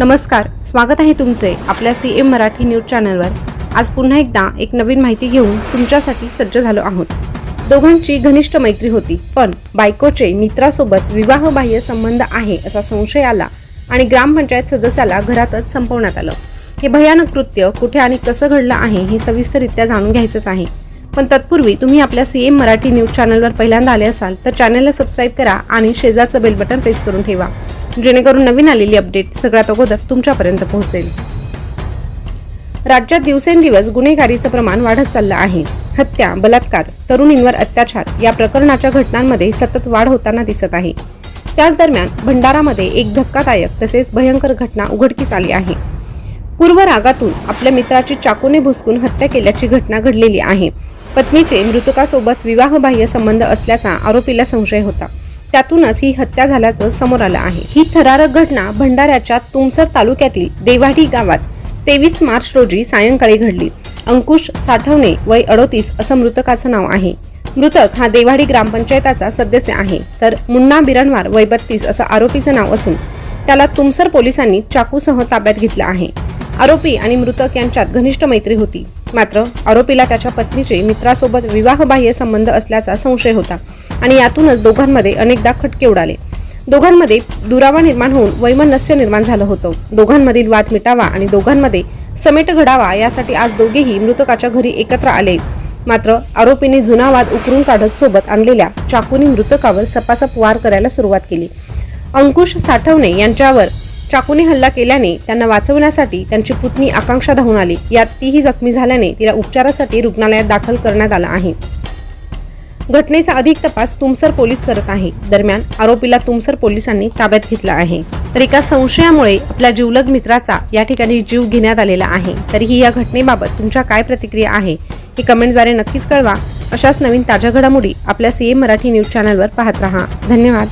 नमस्कार स्वागत आहे तुमचे आपल्या सी एम मराठी न्यूज चॅनलवर. आज पुन्हा एकदा एक नवीन माहिती घेऊन तुमच्यासाठी सज्ज झालो आहोत. दोघांची घनिष्ठ मैत्री होती पण बायकोचे मित्रासोबत विवाहबाह्य संबंध आहे असा संशय आला आणि ग्रामपंचायत सदस्याला घरातच संपवण्यात आलं. हे भयानक कृत्य कुठे आणि कसं घडलं आहे हे सविस्तररित्या जाणून घ्यायचंच आहे. पण तत्पूर्वी तुम्ही आपल्या सी एम मराठी न्यूज चॅनलवर पहिल्यांदा आले असाल तर चॅनलला सबस्क्राईब करा आणि शेजारचं बेल बटन प्रेस करून ठेवा. जेणेकरून नवीन आलेली अपडेट सगळ्यात अगोदर तुमच्यापर्यंत पोहोचेल. राज्यात दिवसेंदिवस गुन्हेगारीचं प्रमाण वाढत चाललं आहे. हत्या बलात्कार तरुणींवर अत्याचार या प्रकरणाच्या घटनांमध्ये सतत वाढ होताना दिसत आहे. त्याच दरम्यान भंडारामध्ये एक धक्कादायक तसेच भयंकर घटना उघडकीस आली आहे. पूर्व रागातून आपल्या मित्राची चाकूने भुसकून हत्या केल्याची घटना घडलेली आहे. पत्नीचे मृतकासोबत विवाहबाह्य संबंध असल्याचा आरोपीला संशय होता. त्यातूनच ही हत्या झाल्याचं समोर आलं आहे. ही थरारक घटना भंडाऱ्याच्या तुमसर तालुक्यातील देवाडी गावात तेवीस मार्च रोजी सायंकाळी घडली. अंकुश साठवणे वय अडोतीस असं मृतकाचं नाव आहे. मृतक हा देवाडी ग्रामपंचायताचा सदस्य आहे. तर मुन्ना बिरणवार वय बत्तीस असं आरोपीचं नाव असून त्याला तुमसर पोलिसांनी चाकूसह ताब्यात घेतलं आहे. आरोपी आणि मृतक यांच्यात घनिष्ठ मैत्री होती. मात्र आरोपीला त्याच्या पत्नीचे मित्रासोबत विवाहबाह्य संबंध असल्याचा संशय होता. आणि यातूनच दोघांमध्ये अनेकदा खटके उडाले. दोघांमध्ये दुरावा निर्माण होऊन वैमनस्य निर्माण झालं होतं. दोघांमधील वाद मिटावा आणि दोघांमध्ये समेट घडावा यासाठी आज दोघेही मृतकाच्या घरी एकत्र आले. मात्र आरोपीने जुना वाद उकरून काढत सोबत आणलेल्या चाकूने मृतकावर सपासप वार करायला सुरुवात केली. अंकुश साठवणे यांच्यावर चाकूने हल्ला केल्याने त्यांना वाचवण्यासाठी त्यांची पुतणी आकांक्षा धावून आली. यात तीही जखमी झाल्याने तिला उपचारासाठी रुग्णालयात दाखल करण्यात आलं आहे. घटनेचा अधिक तपास तुमसर पोलीस करत आहे. दरम्यान आरोपीला तुमसर पोलिसांनी ताब्यात घेतला आहे. तर एका संशयामुळे आपल्या जीवलग मित्राचा या ठिकाणी जीव घेण्यात आलेला आहे. तरीही या घटनेबाबत तुमच्या काय प्रतिक्रिया आहे हे कमेंटद्वारे नक्कीच कळवा. अशाच नवीन ताज्या घडामोडी आपल्या सीएम मराठी न्यूज चॅनलवर पाहत रहा. धन्यवाद.